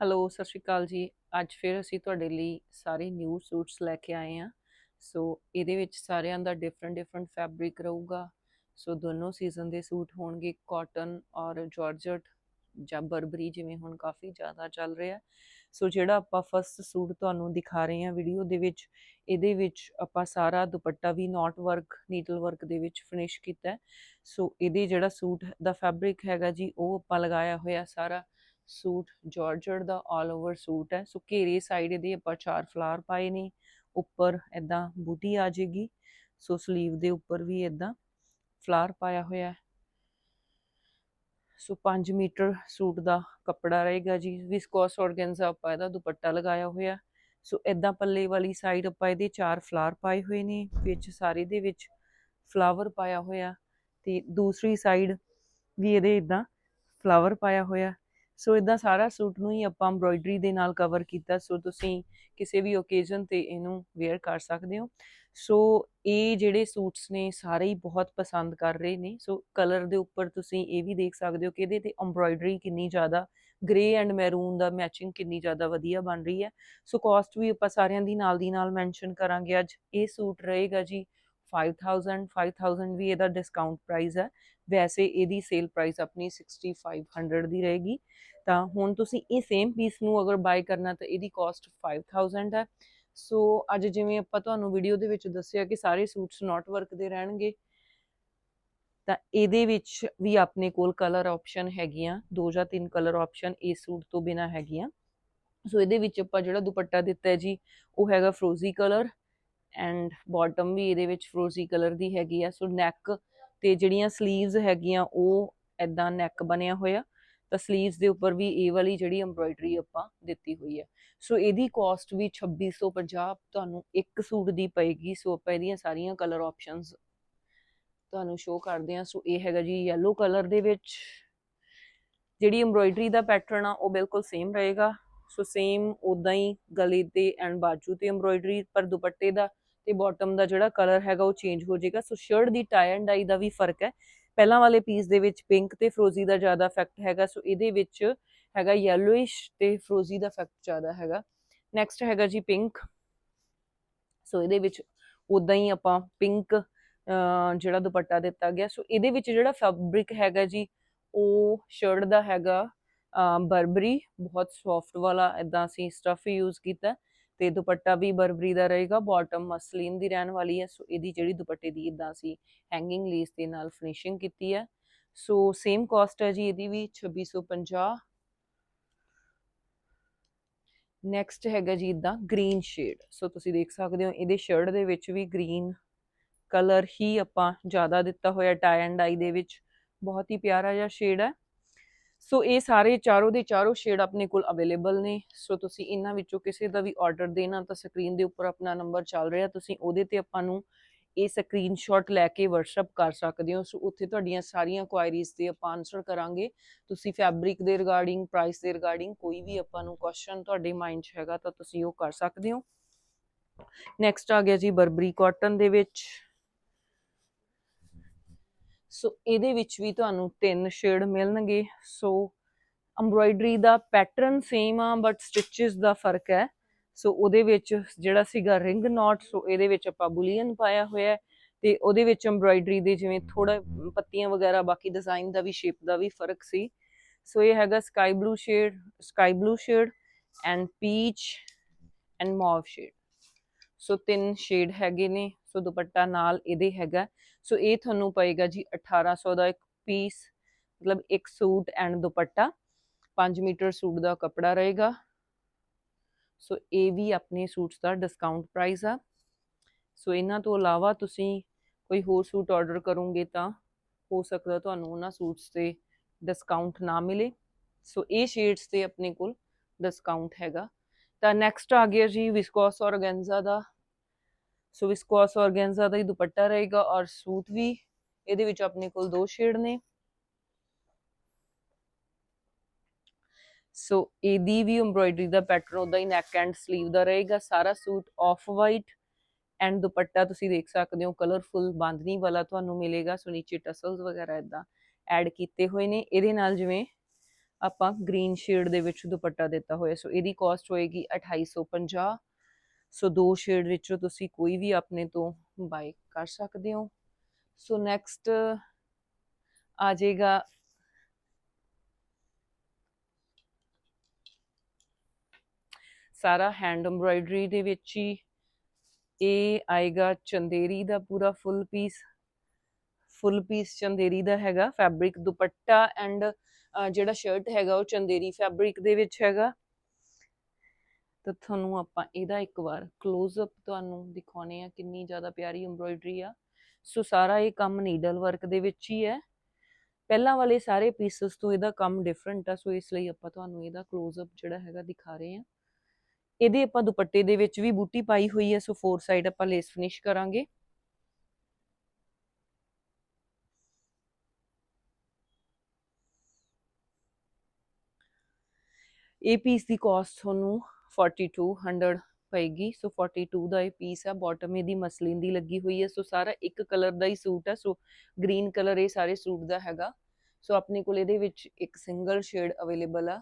Hello ਸਤਿ ਸ਼੍ਰੀ ਅਕਾਲ ਜੀ। ਅੱਜ ਫਿਰ ਅਸੀਂ ਤੁਹਾਡੇ ਲਈ ਸਾਰੇ ਨਿਊ ਸੂਟਸ ਲੈ ਕੇ ਆਏ ਹਾਂ। ਸੋ ਇਹਦੇ ਵਿੱਚ ਸਾਰਿਆਂ ਦਾ ਡਿਫਰੈਂਟ ਡਿਫਰੈਂਟ ਫੈਬਰਿਕ ਰਹੂਗਾ। ਸੋ ਦੋਨੋਂ ਸੀਜ਼ਨ ਦੇ ਸੂਟ ਹੋਣਗੇ। ਕਾਟਨ ਔਰ ਜਾਰਜਟ ਜਾਂ ਬਰਬਰੀ ਜਿਵੇਂ ਹੁਣ ਕਾਫੀ ਜ਼ਿਆਦਾ ਚੱਲ ਰਿਹਾ। ਸੋ ਜਿਹੜਾ ਆਪਾਂ ਫਸਟ ਸੂਟ ਤੁਹਾਨੂੰ ਦਿਖਾ ਰਹੇ ਹਾਂ ਵੀਡੀਓ ਦੇ ਵਿੱਚ, ਇਹਦੇ ਵਿੱਚ ਆਪਾਂ ਸਾਰਾ ਦੁਪੱਟਾ ਵੀ ਨਾਟ ਵਰਕ ਨੀਡਲ ਵਰਕ ਦੇ ਵਿੱਚ ਫਿਨਿਸ਼ ਕੀਤਾ ਸੋ ਇਹਦੇ ਜਿਹੜਾ ਸੂਟ ਦਾ ਫੈਬਰਿਕ ਹੈਗਾ ਜੀ, ਉਹ ਆਪਾਂ ਲਗਾਇਆ ਹੋਇਆ ਸਾਰਾ। ਸੂਟ ਜਾਰਜਟ ਦਾ ਆਲ ਓਵਰ ਸੂਟ ਹੈ। ਸੋ ਘੇਰੇ ਸਾਈਡ ਇਹਦੇ ਆਪਾਂ ਚਾਰ ਫਲਾਰ ਪਾਏ ਨੇ। ਉੱਪਰ ਐਦਾਂ ਬੂਟੀ ਆ ਜਾਏਗੀ। ਸੋ ਸਲੀਵ ਦੇ ਉੱਪਰ ਵੀ ਐਦਾਂ ਫਲਾਰ ਪਾਇਆ ਹੋਇਆ ਹੈ। ਸੋ 5 ਮੀਟਰ ਸੂਟ ਦਾ ਕੱਪੜਾ ਰਹੇਗਾ ਜੀ। ਵਿਸਕੋਸ ਔਰਗੈਂਜ਼ਾ ਆਪਾਂ ਇਹਦਾ ਦੁਪੱਟਾ ਲਗਾਇਆ ਹੋਇਆ ਸੋ ਐਦਾਂ ਪੱਲੇ ਵਾਲੀ ਸਾਈਡ ਆਪਾਂ ਇਹਦੇ ਚਾਰ ਫਲਾਰ ਪਾਏ ਹੋਏ ਨੇ। ਵਿੱਚ ਸਾਰੇ ਦੇ ਵਿੱਚ ਫਲਾਵਰ ਪਾਇਆ ਹੋਇਆ ਤੇ ਦੂਸਰੀ ਸਾਈਡ ਵੀ ਇਹਦੇ ਇਦਾਂ ਫਲਾਵਰ ਪਾਇਆ ਹੋਇਆ ਸੋ ਇਦਾਂ ਸਾਰਾ ਸੂਟ ਨੂੰ ਹੀ ਆਪਾਂ ਐਮਬ੍ਰੋਇਡਰੀ ਦੇ ਨਾਲ ਕਵਰ ਕੀਤਾ। ਸੋ ਤੁਸੀਂ ਕਿਸੇ ਵੀ ਓਕੇਜ਼ਨ ਤੇ ਇਹਨੂੰ ਵੇਅਰ ਕਰ ਸਕਦੇ ਹੋ। ਸੋ ਇਹ ਜਿਹੜੇ ਸੂਟਸ ਨੇ, ਸਾਰੇ ਹੀ ਬਹੁਤ ਪਸੰਦ ਕਰ ਰਹੇ ਨੇ। ਸੋ ਕਲਰ ਦੇ ਉੱਪਰ ਤੁਸੀਂ ਇਹ ਵੀ ਦੇਖ ਸਕਦੇ ਹੋ ਕਿ ਇਹਦੇ ਤੇ ਐਮਬ੍ਰੋਇਡਰੀ ਕਿੰਨੀ ਜ਼ਿਆਦਾ ਗ੍ਰੇ ਐਂਡ ਮੈਰੂਨ ਦਾ ਮੈਚਿੰਗ ਕਿੰਨੀ ਜ਼ਿਆਦਾ ਵਧੀਆ ਬਣ ਰਹੀ ਹੈ। ਸੋ ਕਾਸਟ ਵੀ ਆਪਾਂ ਸਾਰਿਆਂ ਦੀ ਨਾਲ ਦੀ ਨਾਲ ਮੈਂਸ਼ਨ ਕਰਾਂਗੇ। ਅੱਜ ਇਹ ਸੂਟ ਰਹੇਗਾ ਜੀ 5000 5000 ਵੀ ਇਹਦਾ ਡਿਸਕਾਊਂਟ ਪ੍ਰਾਈਸ ਹੈ। ਵੈਸੇ ਇਹਦੀ ਸੇਲ ਪ੍ਰਾਈਸ ਆਪਣੀ 6500 ਦੀ ਰਹੇਗੀ। ਤਾਂ ਹੁਣ ਤੁਸੀਂ ਇਹ ਸੇਮ ਪੀਸ ਨੂੰ ਅਗਰ ਬਾਈ ਕਰਨਾ ਤਾਂ ਇਹਦੀ ਕਾਸਟ 5000 ਹੈ। ਸੋ ਅੱਜ ਜਿਵੇਂ ਆਪਾਂ ਤੁਹਾਨੂੰ ਵੀਡੀਓ ਦੇ ਵਿੱਚ ਦੱਸਿਆ ਕਿ ਸਾਰੇ ਸੂਟਸ ਨਾਟ ਵਰਕ ਦੇ ਰਹਿਣਗੇ, ਤਾਂ ਇਹਦੇ ਵਿੱਚ ਵੀ ਆਪਣੇ ਕੋਲ ਕਲਰ ਆਪਸ਼ਨ ਹੈਗੀਆਂ, ਦੋ ਜਾਂ ਤਿੰਨ ਕਲਰ ਆਪਸ਼ਨ ਇਸ ਸੂਟ ਤੋਂ ਬਿਨਾ ਹੈਗੀਆਂ। ਸੋ ਇਹਦੇ ਵਿੱਚ ਆਪਾਂ ਜਿਹੜਾ ਦੁਪੱਟਾ ਦਿੱਤਾ ਹੈ ਜੀ, ਉਹ ਹੈਗਾ ਫਰੋਜ਼ੀ ਕਲਰ ਐਂਡ ਬਾਟਮ ਵੀ ਇਹਦੇ ਵਿੱਚ ਫਰੋਜ਼ੀ ਕਲਰ ਦੀ ਹੈਗੀ ਆ। ਸੋ ਨੈਕ ਤੇ ਜਿਹੜੀਆਂ ਸਲੀਵਸ ਹੈਗੀਆਂ ਉਹ ਐਦਾਂ ਨੈਕ ਬਣਿਆ ਹੋਇਆ, ਤਾਂ ਸਲੀਵਸ ਦੇ ਉੱਪਰ ਵੀ ਇਹ ਵਾਲੀ ਜਿਹੜੀ ਐਮਬ੍ਰੋਇਡਰੀ ਆਪਾਂ ਦਿੱਤੀ ਹੋਈ ਹੈ। ਸੋ ਇਹਦੀ ਕਾਸਟ ਵੀ 2650 ਤੁਹਾਨੂੰ ਇੱਕ ਸੂਟ ਦੀ ਪਏਗੀ ਸੋ ਆਪਾਂ ਇਹਦੀਆਂ ਸਾਰੀਆਂ ਕਲਰ ਆਪਸ਼ਨਸ ਤੁਹਾਨੂੰ ਸ਼ੋ ਕਰਦੇ ਹਾਂ। ਸੋ ਇਹ ਹੈਗਾ ਜੀ yellow ਕਲਰ ਦੇ ਵਿੱਚ। ਜਿਹੜੀ ਐਮਬ੍ਰੋਇਡਰੀ ਦਾ ਪੈਟਰਨ ਆ, ਉਹ ਬਿਲਕੁਲ ਸੇਮ ਰਹੇਗਾ। ਸੋ ਸੇਮ ਉਦਾਂ ਹੀ ਗਲੇ ਤੇ ਐਂਡ ਬਾਜੂ ਤੇ ਐਮਬ੍ਰੋਇਡਰੀ ਪਰ ਦੁਪੱਟੇ ਦਾ ਤੇ ਬਾਟਮ ਦਾ ਜਿਹੜਾ ਕਲਰ ਹੈਗਾ ਉਹ ਚੇਂਜ ਹੋ ਜਾਏਗਾ। ਸੋ ਸ਼ਰਟ ਦੀ ਟਾਈ ਐਂਡ ਡਾਈ ਦਾ ਵੀ ਫ਼ਰਕ ਹੈ। ਪਹਿਲਾਂ ਵਾਲੇ ਪੀਸ ਦੇ ਵਿੱਚ ਪਿੰਕ ਤੇ ਫਰੋਜ਼ੀ ਦਾ ਜ਼ਿਆਦਾ ਇਫੈਕਟ ਹੈਗਾ। ਸੋ ਇਹਦੇ ਵਿੱਚ ਹੈਗਾ ਯੈਲੋਇਸ਼ ਤੇ ਫਰੋਜ਼ੀ ਦਾ ਇਫੈਕਟ ਜ਼ਿਆਦਾ ਹੈਗਾ। ਨੈਕਸਟ ਹੈਗਾ ਜੀ ਪਿੰਕ ਸੋ ਇਹਦੇ ਵਿੱਚ ਉਦਾਂ ਹੀ ਆਪਾਂ ਪਿੰਕ ਜਿਹੜਾ ਦੁਪੱਟਾ ਦਿੱਤਾ ਗਿਆ। ਸੋ ਇਹਦੇ ਵਿੱਚ ਜਿਹੜਾ ਫੈਬਰਿਕ ਹੈਗਾ ਜੀ, ਉਹ ਸ਼ਰਟ ਦਾ ਹੈਗਾ ਬਰਬਰੀ। ਬਹੁਤ ਸੌਫਟ ਵਾਲਾ ਇਦਾਂ ਅਸੀਂ ਸਟਫ ਯੂਜ਼ ਕੀਤਾ। ਤੇ ਦੁਪੱਟਾ ਵੀ ਬਰਬਰੀ ਦਾ ਰਹੇਗਾ ਬਾਟਮ ਮਸਲੀਨ ਦੀ ਰਹਿਣ ਵਾਲੀ ਹੈ, ਸੋ ਇਹਦੀ ਜਿਹੜੀ ਦੁਪੱਟੇ ਦੀ ਇਦਾਂ ਅਸੀਂ ਹੈਂਗਿੰਗ ਲੇਸ ਦੇ ਨਾਲ ਫਿਨਿਸ਼ਿੰਗ ਕੀਤੀ ਹੈ। ਸੋ ਸੇਮ ਕਾਸਟ ਹੈ ਜੀ ਇਹਦੀ ਵੀ 2650 ਨੈਕਸਟ ਹੈਗਾ ਜੀ ਇਦਾਂ ਗ੍ਰੀਨ ਸ਼ੇਡ ਸੋ ਤੁਸੀਂ ਦੇਖ ਸਕਦੇ ਹੋ ਇਹਦੇ ਸ਼ਰਟ ਦੇ ਵਿੱਚ ਵੀ ਗ੍ਰੀਨ ਕਲਰ ਹੀ ਆਪਾਂ ਜ਼ਿਆਦਾ ਦਿੱਤਾ ਹੋਇਆ ਟਾਈ ਐਂਡ ਡਾਈ ਦੇ ਵਿੱਚ। ਬਹੁਤ ਹੀ ਪਿਆਰਾ ਜਿਹਾ ਸ਼ੇਡ ਹੈ। ਸੋ ਇਹ ਸਾਰੇ ਚਾਰੋਂ ਦੇ ਚਾਰੋਂ ਸ਼ੇਡ ਆਪਣੇ ਕੋਲ ਅਵੇਲੇਬਲ ਨੇ। ਸੋ ਤੁਸੀਂ ਇਹਨਾਂ ਵਿੱਚੋਂ ਕਿਸੇ ਦਾ ਵੀ ਆਰਡਰ ਦੇਣਾ ਤਾਂ ਸਕਰੀਨ ਦੇ ਉੱਪਰ ਆਪਣਾ ਨੰਬਰ ਚੱਲ ਰਿਹਾ। ਤੁਸੀਂ ਉਹਦੇ ਤੇ ਆਪਾਂ ਨੂੰ ਇਹ ਸਕਰੀਨਸ਼ਾਟ ਲੈ ਕੇ WhatsApp ਕਰ ਸਕਦੇ ਹੋ। ਸੋ ਉੱਥੇ ਤੁਹਾਡੀਆਂ ਸਾਰੀਆਂ ਕੁਆਇਰੀਜ਼ ਤੇ ਆਪਾਂ ਆਨਸਰ ਕਰਾਂਗੇ। ਤੁਸੀਂ ਫੈਬਰਿਕ ਦੇ ਰਿਗਾਰਡਿੰਗ ਪ੍ਰਾਈਸ ਦੇ ਰਿਗਾਰਡਿੰਗ ਕੋਈ ਵੀ ਆਪਾਂ ਨੂੰ ਕੁਐਸਚਨ ਤੁਹਾਡੇ ਮਾਈਂਡ 'ਚ ਹੈਗਾ ਤਾਂ ਤੁਸੀਂ ਉਹ ਕਰ ਸਕਦੇ ਹੋ। ਨੈਕਸਟ ਆ ਗਿਆ ਜੀ ਬਰਬਰੀ ਕਾਟਨ ਦੇ ਵਿੱਚ। ਸੋ ਇਹਦੇ ਵਿੱਚ ਵੀ ਤੁਹਾਨੂੰ ਤਿੰਨ ਸ਼ੇਡ ਮਿਲਣਗੇ। ਸੋ ਐਮਬ੍ਰੋਇਡਰੀ ਦਾ ਪੈਟਰਨ ਸੇਮ ਆ ਬਟ ਸਟਿਚਸ ਦਾ ਫ਼ਰਕ ਹੈ। ਸੋ ਉਹਦੇ ਵਿੱਚ ਜਿਹੜਾ ਸੀਗਾ ਰਿੰਗ ਨੋਟ ਸੋ ਇਹਦੇ ਵਿੱਚ ਆਪਾਂ ਬੁਲੀਅਨ ਪਾਇਆ ਹੋਇਆ ਤੇ ਉਹਦੇ ਵਿੱਚ ਐਮਬ੍ਰੋਇਡਰੀ ਦੇ ਜਿਵੇਂ ਥੋੜਾ ਪੱਤੀਆਂ ਵਗੈਰਾ, ਬਾਕੀ ਡਿਜ਼ਾਈਨ ਦਾ ਵੀ ਸ਼ੇਪ ਦਾ ਵੀ ਫ਼ਰਕ ਸੀ। ਸੋ ਇਹ ਹੈਗਾ sky blue shade sky blue shade and peach and mauve shade so ਤਿੰਨ ਸ਼ੇਡ ਹੈਗੇ ਨੇ। ਸੋ ਦੁਪੱਟਾ ਨਾਲ ਇਹਦੇ ਹੈਗਾ। ਸੋ ਇਹ ਤੁਹਾਨੂੰ ਪਏਗਾ ਜੀ 1800 ਦਾ ਇੱਕ ਪੀਸ ਮਤਲਬ ਇੱਕ suit and dupatta. 5 metre suit ਦਾ ਕੱਪੜਾ ਰਹੇਗਾ। ਸੋ ਇਹ ਵੀ ਆਪਣੇ ਸੂਟਸ ਦਾ ਡਿਸਕਾਊਂਟ ਪ੍ਰਾਈਸ ਆ। ਸੋ ਇਹਨਾਂ ਤੋਂ ਇਲਾਵਾ ਤੁਸੀਂ ਕੋਈ ਹੋਰ ਸੂਟ ਆਰਡਰ ਕਰੋਗੇ ਤਾਂ ਹੋ ਸਕਦਾ ਤੁਹਾਨੂੰ ਉਹਨਾਂ ਸੂਟਸ ਤੇ ਡਿਸਕਾਊਂਟ ਨਾ ਮਿਲੇ। ਸੋ ਇਹ ਸ਼ੇਡਸ ਤੇ ਆਪਣੇ ਕੋਲ ਡਿਸਕਾਊਂਟ ਹੈਗਾ। ਤਾਂ ਨੈਕਸਟ ਆ ਗਿਆ ਜੀ ਵਿਸਕੋਸ ਔਰਗੈਂਜ਼ਾ ਦਾ। ਸੋ ਵਿਸਕੋਸ ਔਰਗੈਂਜ਼ਾ ਦਾ ਹੀ ਦੁਪੱਟਾ ਰਹੇਗਾ ਔਰ ਸੂਟ ਵੀ ਇਹਦੇ ਵਿੱਚ ਆਪਣੇ ਕੋਲ ਦੋ ਸ਼ੇਡ ਨੇ। ਸੋ ਇਹਦੀ ਵੀ ਐਮਬ੍ਰੋਇਡਰੀ ਦਾ ਪੈਟਰਨ ਉਹਦਾ ਹੀ ਨੈਕ ਐਂਡ ਸਲੀਵ ਦਾ ਰਹੇਗਾ, ਸਾਰਾ suit off white and dupatta ਤੁਸੀਂ ਦੇਖ ਸਕਦੇ ਹੋ ਕਲਰਫੁਲ ਬਾਂਦਨੀ ਵਾਲਾ ਤੁਹਾਨੂੰ ਮਿਲੇਗਾ ਸੋ ਨੀਚੇ ਟਸਲਸ ਵਗੈਰਾ ਇਦਾਂ ਐਡ ਕੀਤੇ ਹੋਏ ਨੇ। ਇਹਦੇ ਨਾਲ ਜਿਵੇਂ ਆਪਾਂ ਗ੍ਰੀਨ ਸ਼ੇਡ ਦੇ ਵਿੱਚ ਦੁਪੱਟਾ ਦਿੱਤਾ ਹੋਇਆ ਸੋ ਇਹਦੀ ਕਾਸਟ ਹੋਏਗੀ 2850 ਸੋ ਦੋ ਸ਼ੇਡ ਵਿੱਚੋਂ ਤੁਸੀਂ ਕੋਈ ਵੀ ਆਪਣੇ ਤੋਂ ਬਾਈ ਕਰ ਸਕਦੇ ਹੋ। ਸੋ ਨੈਕਸਟ ਆ ਜਾਏਗਾ ਸਾਰਾ ਹੈਂਡ ਐਮਬ੍ਰਾਇਡਰੀ ਦੇ ਵਿੱਚ ਹੀ। ਇਹ ਆਏਗਾ ਚੰਦੇਰੀ ਦਾ ਪੂਰਾ full piece full piece Chanderi ਦਾ ਹੈਗਾ ਫੈਬਰਿਕ ਦੁਪੱਟਾ ਐਂਡ ਜਿਹੜਾ ਸ਼ਰਟ ਹੈਗਾ ਉਹ ਚੰਦੇਰੀ ਫੈਬਰਿਕ ਦੇ ਵਿੱਚ ਹੈਗਾ। ਤਾਂ ਤੁਹਾਨੂੰ ਆਪਾਂ ਇਹਦਾ ਇੱਕ ਵਾਰ ক্লোਜ਼ ਅਪ ਤੁਹਾਨੂੰ ਦਿਖਾਉਨੇ ਆ ਕਿੰਨੀ ਜ਼ਿਆਦਾ ਪਿਆਰੀ ਐਮਬ੍ਰੋਇਡਰੀ ਆ। ਸੋ ਸਾਰਾ ਇਹ ਕੰਮ ਨੀਡਲ ਵਰਕ ਦੇ ਵਿੱਚ ਹੀ ਹੈ। ਪਹਿਲਾਂ ਵਾਲੇ ਸਾਰੇ ਪੀਸਸ ਤੋਂ ਇਹਦਾ ਕੰਮ ਡਿਫਰੈਂਟ ਆ, ਸੋ ਇਸ ਲਈ ਆਪਾਂ ਤੁਹਾਨੂੰ ਇਹਦਾ ক্লোਜ਼ ਜਿਹੜਾ ਹੈਗਾ ਦਿਖਾ ਰਹੇ ਆ। ਇਹਦੇ ਆਪਾਂ ਦੁਪੱਟੇ ਦੇ ਵਿੱਚ ਵੀ ਬੂਟੀ ਪਾਈ ਹੋਈ ਹੈ, ਸੋ ਫੋਰ ਸਾਈਡ ਆਪਾਂ ਲੇਸ ਫਿਨਿਸ਼ ਕਰਾਂਗੇ। ਇਹ ਪੀਸ ਦੀ ਕਾਸਟ ਤੁਹਾਨੂੰ 4200 ਪਏਗੀ। ਸੋ 42 ਦਾ ਇਹ ਪੀਸ ਹੈ ਬਾਟਮ ਇਹਦੀ ਮਸਲਿਨ ਦੀ ਲੱਗੀ ਹੋਈ ਹੈ ਸੋ ਸਾਰਾ ਇੱਕ ਕਲਰ ਦਾ ਹੀ ਸੂਟ ਹੈ ਸੋ ਗ੍ਰੀਨ ਕਲਰ ਇਹ ਸਾਰੇ ਸੂਟ ਦਾ ਹੈਗਾ। ਸੋ ਆਪਣੇ ਕੋਲ ਇਹਦੇ ਵਿੱਚ ਇੱਕ ਸਿੰਗਲ ਸ਼ੇਡ ਅਵੇਲੇਬਲ ਆ।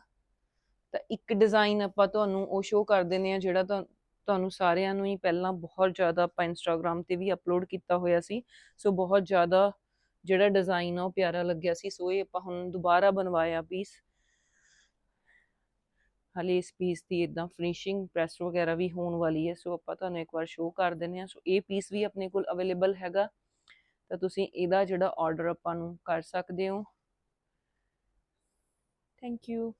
ਤਾਂ ਇੱਕ ਡਿਜ਼ਾਈਨ ਆਪਾਂ ਤੁਹਾਨੂੰ ਉਹ ਸ਼ੋਅ ਕਰ ਦਿੰਦੇ ਆ, ਜਿਹੜਾ ਤਾਂ ਤੁਹਾਨੂੰ ਸਾਰਿਆਂ ਨੂੰ ਹੀ ਪਹਿਲਾਂ ਬਹੁਤ ਜ਼ਿਆਦਾ ਆਪਾਂ ਇੰਸਟਾਗ੍ਰam ਤੇ ਵੀ ਅਪਲੋਡ ਕੀਤਾ ਹੋਇਆ ਸੀ। ਸੋ ਬਹੁਤ ਜ਼ਿਆਦਾ ਜਿਹੜਾ ਡਿਜ਼ਾਈਨ ਆ ਉਹ ਪਿਆਰਾ ਲੱਗਿਆ ਸੀ। ਸੋ ਇਹ ਆਪਾਂ ਹੁਣ ਦੁਬਾਰਾ ਬਣਵਾਇਆ ਪੀਸ ਹਲੇ ਇਸ ਪੀਸ ਦੀ ਇਦਾਂ ਫਿਨਿਸ਼ਿੰਗ ਪ੍ਰੈਸ ਵਗੈਰਾ ਵੀ ਹੋਣ ਵਾਲੀ ਹੈ, ਸੋ ਆਪਾਂ ਤੁਹਾਨੂੰ ਇੱਕ ਵਾਰ ਸ਼ੋਅ ਕਰ ਦਿੰਦੇ ਆ ਸੋ ਇਹ ਪੀਸ ਵੀ ਆਪਣੇ ਕੋਲ ਅਵੇਲੇਬਲ ਹੈਗਾ। ਤਾਂ ਤੁਸੀਂ ਇਹਦਾ ਜਿਹੜਾ ਆਰਡਰ ਆਪਾਂ ਨੂੰ ਕਰ ਸਕਦੇ ਹੋ। Thank you